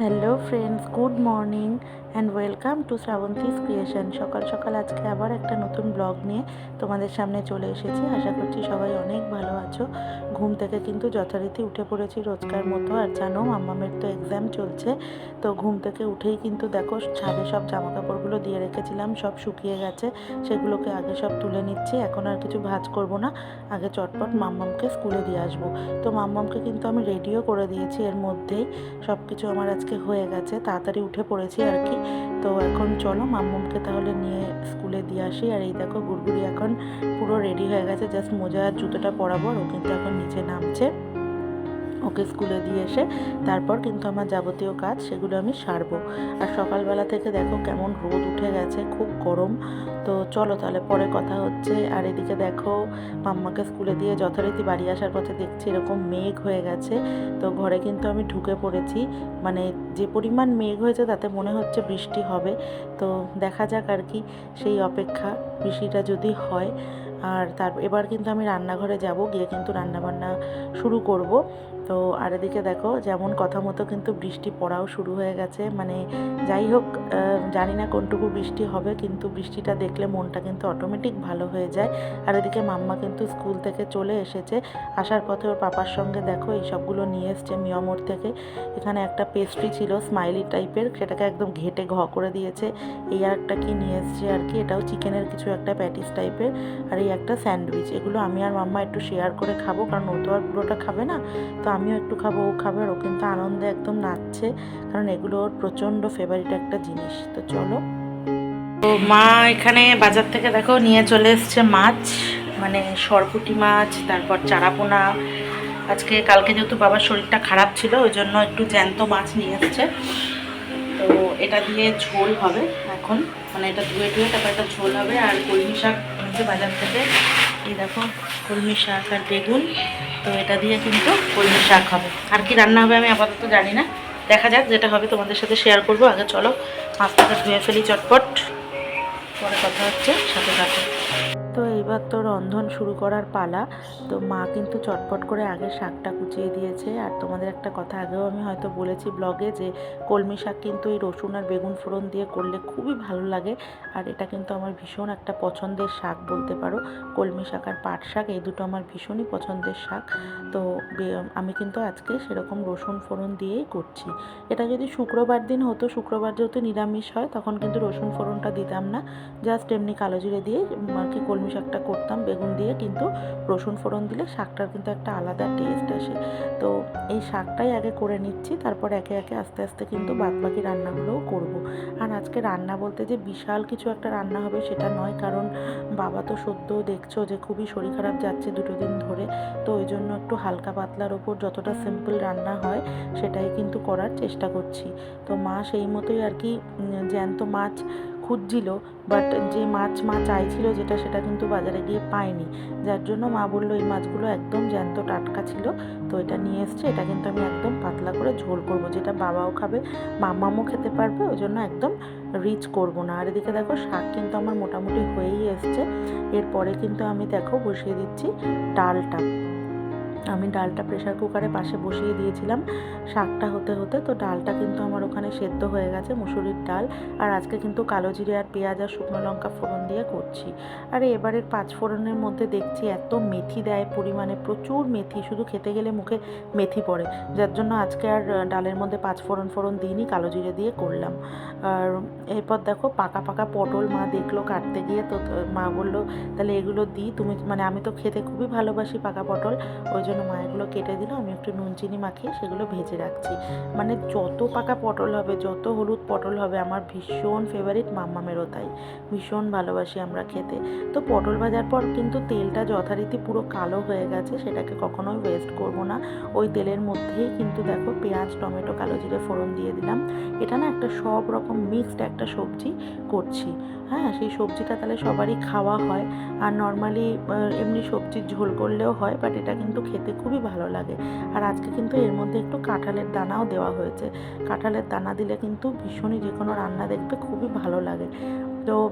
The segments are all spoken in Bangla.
Hello friends, good morning and welcome to Shrabanti's creation. সকাল সকাল আজকে আবার একটা নতুন ব্লগ নিয়ে তোমাদের সামনে চলে এসেছি। আশা করছি সবাই অনেক ভালো আছো। ঘুম থেকে কিন্তু যথারীতি উঠে পড়েছি রোজকার মতো। আর জানো, মাম্মামের তো এক্সাম চলছে। তো ঘুম থেকে উঠেই কিন্তু দেখো, ছাদে সব জামা কাপড়গুলো দিয়ে রেখেছিলাম, সব শুকিয়ে গেছে। সেগুলোকে আগে সব তুলে নিচ্ছি। এখন আর কিছু ভাজ করব না। আগে চটপট মাম্মামকে স্কুলে দিয়ে আসব। তো মাম্মামকে কিন্তু আমি রেডিও করে দিয়েছি এর মধ্যেই। সব কিছু আমার আজকে হয়ে গেছে, তাড়াতাড়ি উঠে পড়েছি আর কি। তো এখন চলো মাম্মুমকে তাহলে নিয়ে স্কুলে দিয়ে আসি। আর এই দেখো গুড়গুড়ি এখন পুরো রেডি হয়ে গেছে জাস্ট মোজা আর জুতোটা পরাবো আর ও কিন্তু এখন নিচে নামছে। ওকে স্কুলে দিয়ে এসে তারপর কিন্তু আমার যাবতীয় কাজ সেগুলো আমি সারবো। আর সকালবেলা থেকে দেখো কেমন রোদ উঠে গেছে, খুব গরম। তো চলো তাহলে পরে কথা হচ্ছে। আর এদিকে দেখো মাম্মাকে স্কুলে দিয়ে যথারীতি বাড়ি আসার পথে দেখছি এরকম মেঘ হয়ে গেছে। তো ঘরে কিন্তু আমি ঢুকে পড়েছি। মানে যে পরিমাণ মেঘ হয়েছে তাতে মনে হচ্ছে বৃষ্টি হবে। তো দেখা যাক আর কি সেই অপেক্ষা, বৃষ্টিটা যদি হয়। আর তার, এবার কিন্তু আমি রান্নাঘরে যাব, গিয়ে কিন্তু রান্নাবান্না শুরু করব। তো আর এদিকে দেখো, যেমন কথা মতো কিন্তু বৃষ্টি পড়াও শুরু হয়ে গেছে। মানে যাই হোক জানি না কোনটুকু বৃষ্টি হবে, কিন্তু বৃষ্টিটা দেখলে মনটা কিন্তু অটোমেটিক ভালো হয়ে যায়। আর এদিকে মাম্মা কিন্তু স্কুল থেকে চলে এসেছে। আসার পথে ওর পাপার সঙ্গে দেখো, এই সবগুলো নিয়ে এসছে মিয়ামোর থেকে। এখানে একটা পেস্ট্রি ছিল স্মাইলি টাইপের সেটাকে একদম ঘেটে ঘ করে দিয়েছে। এই আর একটা কি নিয়ে এসছে আর কি, এটাও চিকেনের কিছু একটা প্যাটিস টাইপের আর এই একটা স্যান্ডউইচ এগুলো আমি আর মাম্মা একটু শেয়ার করে খাব, কারণ ও তো আর পুরোটা খাবে না? তো আমিও একটু খাব, ও খাবে ও কিন্তু আনন্দে একদম নাচছে। কারণ এগুলো ওর প্রচণ্ড ফেভারিট একটা জিনিস। তো চলো। তো মা এখানে বাজার থেকে দেখো নিয়ে চলে এসছে মাছ মানে সরপুটি মাছ, তারপর চারাপোনা। আজকে, কালকে যেহেতু বাবার শরীরটা খারাপ ছিল, ওই জন্য একটু জ্যান্ত মাছ নিয়ে এসছে। তো এটা দিয়ে ঝোল হবে এখন। মানে এটা ধুয়ে ধুয়ে তারপর একটা ঝোল হবে। আর কলমি শাক বাজার থেকে। এই দেখো, কলমি শাক আর বেগুন। তো এটা দিয়ে কিন্তু কলমি শাক হবে। আর কি রান্না হবে আমি আপাতত জানি না। দেখা যাক যেটা হবে তোমাদের সাথে শেয়ার করব। আগে চলো, মাছটাকে ধুয়ে ফেলি চটপট। পরে কথা হচ্ছে সাথে সাথে তো তো রন্ধন শুরু করার পালা। তো মা কিন্তু চটপট করে আগে শাকটা কুচিয়ে দিয়েছে। আর তোমাদের একটা কথা আগেও আমি হয়তো বলেছি ব্লগে যে, কলমি শাক কিন্তু এই রসুন আর বেগুন ফোড়ন দিয়ে করলে খুবই ভালো লাগে। আর এটা কিন্তু আমার ভীষণ একটা পছন্দের শাক বলতে পারো। কলমি শাক আর পাট শাক এই দুটো আমার ভীষণই পছন্দের শাক। তো আমি কিন্তু আজকে সেরকম রসুন ফোড়ন দিয়েই করছি। এটা যদি শুক্রবার দিন হতো, শুক্রবার যেহেতু নিরামিষ হয়, তখন কিন্তু রসুন ফোড়নটা দিতাম না। জাস্ট এমনি কালো জিরে দিয়ে আর কি কলমি শাকটা করতাম, বেগুন দিয়ে কিন্তু রসুন ফোড়ন দিলে শাকটার কিন্তু একটা আলাদা টেস্ট আসে তো এই শাকটাই আগে করে নিচ্ছি, তারপর একে একে আস্তে আস্তে কিন্তু বাদ বাকি রান্নাগুলোও করব। আর আজকে রান্না বলতে যে বিশাল কিছু একটা রান্না হবে সেটা নয়, কারণ বাবা তো সদ্য দেখছ যে খুবই শরীর খারাপ যাচ্ছে দুটো দিন ধরে, তো ওই জন্য একটু হালকা পাতলার ওপর যতটা সিম্পল রান্না হয় সেটাই কিন্তু করার চেষ্টা করছি তো মা সেই মতোই আর কি জ্যান্ত মাছ খুঁজছিল বাট যে মাছ মা চাইছিল যেটা, সেটা কিন্তু বাজারে গিয়ে পায়নি। যার জন্য মা বলল, এই মাছগুলো একদম জ্যান্ত টাটকা ছিল, তো এটা নিয়ে এসছে, এটা কিন্তু আমি একদম পাতলা করে ঝোল করব। যেটা বাবাও খাবে, মামামও খেতে পারবে, ওই জন্য একদম রিচ করব না। আর এদিকে দেখো, শাক কিন্তু আমার মোটামুটি হয়েই এসছে। এরপরে কিন্তু আমি দেখো বসিয়ে দিচ্ছি ডালটা। আমি ডালটা প্রেশার কুকারে পাশে বসিয়ে দিয়েছিলাম। শাকটা হতে হতে তো ডালটা কিন্তু আমার ওখানে সেদ্ধ হয়ে গেছে, মুসুরির ডাল। আর আজকে কিন্তু কালো জিরে আর পেঁয়াজ আর শুকনো লঙ্কা ফোড়ন দিয়ে করছি। আর এবারের পাঁচ ফোড়নের মধ্যে দেখছি এত মেথি দেয়, পরিমাণে প্রচুর মেথি, শুধু খেতে গেলে মুখে মেথি পড়ে। যার জন্য আজকে আর ডালের মধ্যে পাঁচ ফোড়ন ফোড়ন দিইনি, কালো জিরে দিয়ে করলাম। আর এরপর দেখো পাকা পাকা পটল মা দেখল কাটতে গিয়ে তো মা বলল, তাহলে এগুলো দিই, তুমি মানে আমি তো খেতে খুবই ভালোবাসি পাকা পটল। ওই জন্য মা এগুলো কেটে দিল, আমি একটু নুন, চিনি মাখিয়ে সেগুলো ভেজে রাখছি। মানে যত পাকা পটল হবে, যত হলুদ পটল হবে, আমার ভীষণ ফেভারিট মাম্মামেরও তাই। ভীষণ ভালোবাসি আমরা খেতে। তো পটল ভাজার পর কিন্তু তেলটা যথারীতি পুরো কালো হয়ে গেছে, সেটাকে কখনোই ওয়েস্ট করব না। ওই তেলের মধ্যেই কিন্তু দেখো পেঁয়াজ, টমেটো, কালো জিরে, ফোড়ন দিয়ে দিলাম। এটা না একটা সব রকম মিক্সড একটা সবজি করছি। হ্যাঁ সেই সবজিটা তাহলে সবারই খাওয়া হয়। আর নর্মালি এমনি সবজির ঝোল করলেও হয় বাট এটা কিন্তু খেতে খুবই ভালো লাগে। আর আজকে কিন্তু এর মধ্যে একটু কাঁঠালের দানাও দেওয়া হয়েছে। কাঁঠালের দানা দিলে কিন্তু ভীষণই যে কোনো রান্না দেখতে খুবই ভালো লাগে। তো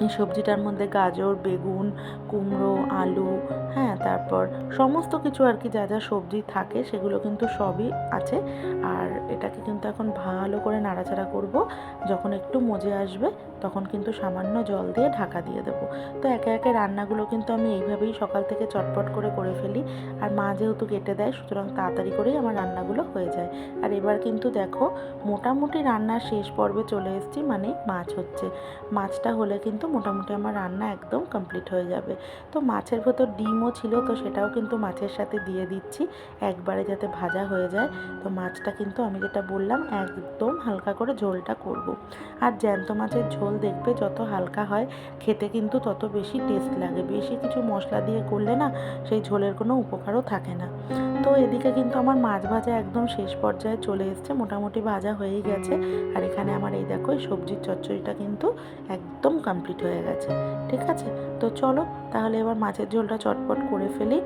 এই সবজিটার মধ্যে গাজর, বেগুন, কুমড়ো, আলু হ্যাঁ তারপর সমস্ত কিছু আর কি যা যা সবজি থাকে সেগুলো কিন্তু সবই আছে। আর এটাকে কিন্তু এখন ভালো করে নাড়াচাড়া করব। যখন একটু মজে আসবে তখন কিন্তু সামান্য জল দিয়ে ঢাকা দিয়ে দেবো। তো একে একে রান্নাগুলো কিন্তু আমি এইভাবেই সকাল থেকে চটপট করে করে ফেলি। আর মা যেহেতু কেটে দেয় সুতরাং তাড়াতাড়ি করেই আমার রান্নাগুলো হয়ে যায়। আর এবার কিন্তু দেখো, মোটামুটি রান্নার শেষ পর্বে চলে এসেছি মানে মাছ হচ্ছে। মাছটা হলে কিন্তু মোটামুটি আমার রান্না একদম কমপ্লিট হয়ে যাবে। তো মাছের ভেতর ডিমও ছিল, তো সেটাও কিন্তু মাছের সাথে দিয়ে দিচ্ছি, একবারে যাতে ভাজা হয়ে যায়। তো মাছটা কিন্তু আমি যেটা বললাম, একদম হালকা করে ঝোলটা করব। আর জ্যান্ত মাছের ঝোল দেখবে যত হালকা হয়, খেতে কিন্তু তত বেশি টেস্ট লাগে। বেশি কিছু মশলা দিয়ে করলে না, সেই ঝোলের কোনো উপকারও থাকে না। তো এদিকে কিন্তু আমার মাছ ভাজা একদম শেষ পর্যায়ে চলে এসছে, মোটামুটি ভাজা হয়েই গেছে। আর এখানে আমার এই দেখো সবজির চচ্চড়িটা কিন্তু একদম কমপ্লিট হয়ে গেছে। ঠিক আছে? তো চলো, তাহলে এবার মাছের ঝোলটা চটপট করে ফেলি।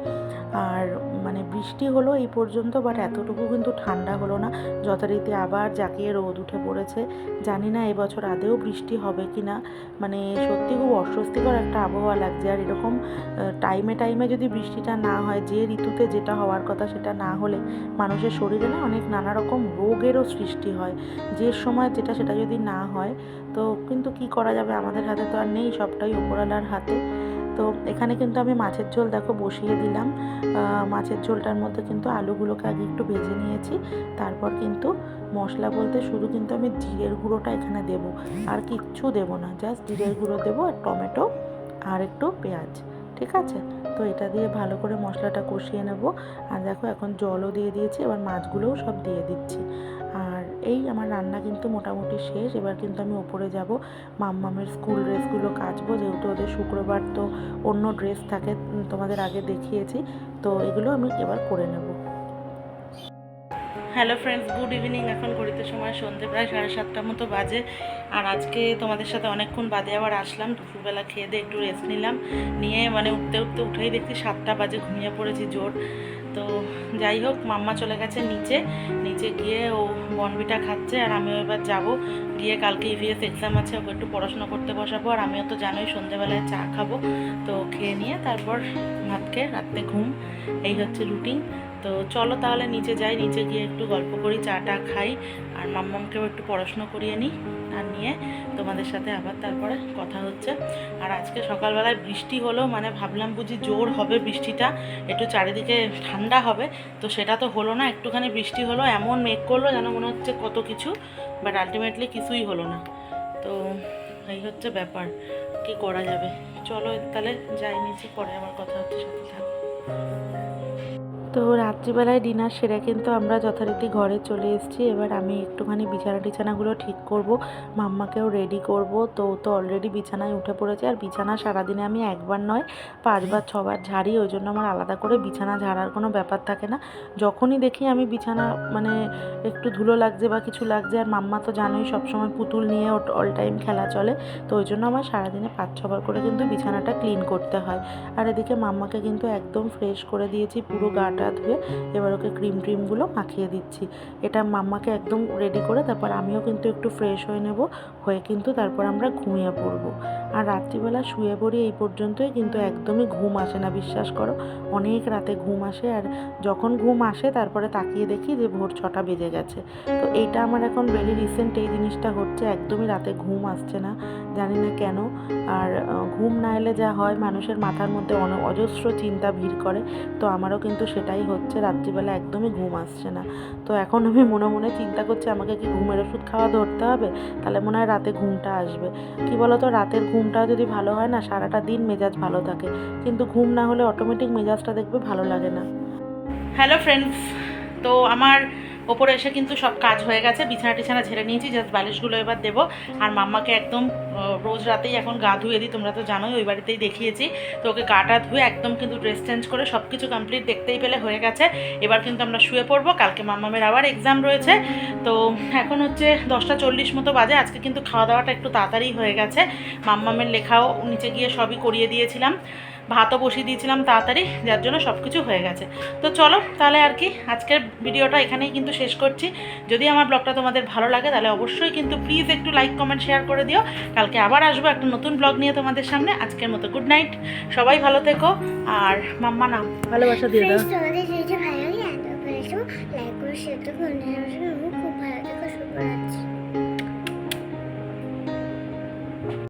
আর মানে বৃষ্টি হলো এই পর্যন্ত বাট এতটুকু কিন্তু ঠান্ডা হলো না। যথারীতি আবার জাকিয়ে রোদ উঠে পড়েছে। জানি না এবছর আদেও বৃষ্টি হবে কি না মানে সত্যি খুব অস্বস্তিকর একটা আবহাওয়া লাগছে। আর এরকম টাইমে টাইমে যদি বৃষ্টিটা না হয়, যে ঋতুতে যেটা হওয়ার কথা সেটা না হলে মানুষের শরীরে না অনেক নানা রকম রোগেরও সৃষ্টি হয়। যে সময় যেটা সেটা যদি না হয়, তো কিন্তু কি করা যাবে? আমাদের হাতে তো আর নেই, সবটাই উপরওয়ালার হাতে। তো এখানে কিন্তু আমি মাছের ঝোল দেখো বসিয়ে দিলাম। মাছের ঝোলটার মধ্যে কিন্তু আলুগুলোকে আগে একটু ভেজে নিয়েছি। তারপর কিন্তু মশলা বলতে শুধু কিন্তু আমি জিরের গুঁড়োটা এখানে দেব। আর কিচ্ছু দেব না, জাস্ট জিরের গুঁড়ো দেবো আর টমেটো আর একটু পেঁয়াজ, ঠিক আছে? তো এটা দিয়ে ভালো করে মশলাটা কষিয়ে নেব। আর দেখো এখন জলও দিয়ে দিয়েছি, এবার মাছগুলোও সব দিয়ে দিচ্ছি। এই আমার রান্না কিন্তু মোটামুটি শেষ। এবার কিন্তু আমি ওপরে যাব। মাম্মামের স্কুল ড্রেসগুলো কাচবো। যেহেতু ওদের শুক্রবার তো অন্য ড্রেস থাকে তোমাদের আগে দেখিয়েছি। তো এগুলো আমি এবার করে নেব। হ্যালো ফ্রেন্ডস গুড ইভিনিং এখন ঘড়িতে সময় সন্ধে প্রায় সাড়ে সাতটার মতো বাজে। আর আজকে তোমাদের সাথে অনেকক্ষণ বাদে আবার আসলাম। দুপুরবেলা খেয়ে দিয়ে একটু রেস্ট নিলাম। নিয়ে মানে উঠতে উঠতে উঠেই দেখছি সাতটা বাজে, ঘুমিয়ে পড়েছি জোর। তো যাই হোক, মাম্মা চলে গেছে নিচে। নিচে গিয়ে ও বনবিটা খাচ্ছে আর আমিও এবার যাব। গিয়ে কালকে ইভিএস এক্সাম আছে, ওকে একটু পড়াশোনা করতে বসাবো। আর আমিও তো জানোই সন্ধেবেলায় চা খাব। তো খেয়ে নিয়ে তারপর ভাত খেয়ে রাত্রে ঘুম। এই হচ্ছে রুটিন তো চলো তাহলে নিচে যাই। নিচে গিয়ে একটু গল্প করি, চাটা খাই। আর মাম্মামকেও একটু পড়াশুনো করিয়ে নিই। আর নিয়ে তোমাদের সাথে আবার তারপরে কথা হচ্ছে। আর আজকে সকালবেলায় বৃষ্টি হলো মানে ভাবলাম বুঝি জোর হবে বৃষ্টিটা, একটু চারিদিকে ঠান্ডা হবে, তো সেটা তো হলো না, একটুখানি বৃষ্টি হলো, এমন মেঘ করল যেন মনে হচ্ছে কত কিছু বাট আলটিমেটলি কিছুই হলো না। তো এই হচ্ছে ব্যাপার, কি করা যাবে? চলো তাহলে যাই নিচে, পরে আবার কথা হচ্ছে, সাথে থাকো। তো রাত্রিবেলায় ডিনার সেরে কিন্তু আমরা যথারীতি ঘরে চলে এসেছি। এবার আমি একটুখানি বিছানা টিছানাগুলো ঠিক করব। মাম্মাকেও রেডি করব। তো তো অলরেডি বিছানায় উঠে পড়েছে। আর বিছানা সারাদিনে আমি একবার নয় পাঁচবার ছবার ঝাড়ি। ওই জন্য আমার আলাদা করে বিছানা ঝাড়ার কোনো ব্যাপার থাকে না। যখনই দেখি আমি বিছানা মানে একটু ধুলো লাগছে বা কিছু লাগছে, আর মাম্মা তো জানোই সবসময় পুতুল নিয়ে অল টাইম খেলা চলে। তো ওই জন্য আমার সারাদিনে পাঁচ, ছবার করে কিন্তু বিছানাটা ক্লিন করতে হয়। আর এদিকে মাম্মাকে কিন্তু একদম ফ্রেশ করে দিয়েছি। পুরো গাটা ধুয়ে এবার ওকে ক্রিম ট্রিমগুলো মাখিয়ে দিচ্ছি। এটা মাম্মাকে একদম রেডি করে, তারপর আমিও কিন্তু একটু ফ্রেশ হয়ে নেব, হয়ে কিন্তু তারপর আমরা ঘুমিয়ে পড়ব। আর রাত্রিবেলা শুয়ে পড়ি এই পর্যন্তই, কিন্তু একদমই ঘুম আসে না, বিশ্বাস করো। অনেক রাতে ঘুম আসে আর যখন ঘুম আসে তারপরে তাকিয়ে দেখি যে ভোর ছটা বেজে গেছে। তো এইটা আমার এখন ভেরি রিসেন্ট এই জিনিসটা হচ্ছে একদমই রাতে ঘুম আসছে না, জানি না কেন। আর ঘুম না এলে যা হয়, মানুষের মাথার মধ্যে অজস্র চিন্তা ভিড় করে, তো আমারও কিন্তু সেটাই হচ্ছে, রাত্রিবেলা একদমই ঘুম আসছে না। তো এখন আমি মনে মনে চিন্তা করছি, আমাকে কি ঘুমের ওষুধ খাওয়া ধরতে হবে? তাহলে মনে হয় রাতে ঘুমটা আসবে। কি বলতো, রাতের ঘুমটা যদি ভালো হয় না, সারাটা দিন মেজাজ ভালো থাকে। কিন্তু ঘুম না হলে অটোমেটিক মেজাজটা দেখবে ভালো লাগে না। হ্যালো ফ্রেন্ডস তো আমার ওপরে এসে কিন্তু সব কাজ হয়ে গেছে, বিছানা টিছানা ঝেড়ে নিয়েছি জাস্ট বালিশগুলো এবার দেবো। আর মাম্মাকে একদম রোজ রাতেই এখন গা ধুয়ে দিই, তোমরা তো জানোই, ওই বাড়িতেই দেখিয়েছি। তো ওকে গাটা ধুয়ে একদম কিন্তু ড্রেস চেঞ্জ করে সব কিছু কমপ্লিট দেখতেই পেলে হয়ে গেছে। এবার কিন্তু আমরা শুয়ে পড়ব, কালকে মাম্মামের আবার এক্সাম রয়েছে। তো এখন হচ্ছে দশটা চল্লিশ মতো বাজে, আজকে কিন্তু খাওয়া দাওয়াটা একটু তাড়াতাড়ি হয়ে গেছে। মাম্মামের লেখাও নিচে গিয়ে সবই করিয়ে দিয়েছিলাম। ভাতও বসিয়ে দিয়েছিলাম তাড়াতাড়ি যার জন্য সব কিছু হয়ে গেছে। তো চলো তাহলে আর কি আজকের ভিডিওটা এখানেই কিন্তু শেষ করছি। যদি আমার ব্লগটা তোমাদের ভালো লাগে তাহলে অবশ্যই কিন্তু প্লিজ একটু লাইক কমেন্ট শেয়ার করে দিও। কালকে আবার আসব একটা নতুন ব্লগ নিয়ে তোমাদের সামনে। আজকের মতো গুড নাইট সবাই ভালো থেকো। আর মাম্মা নাম ভালোবাসা দিয়ে দাও লাইক করো শেয়ার করো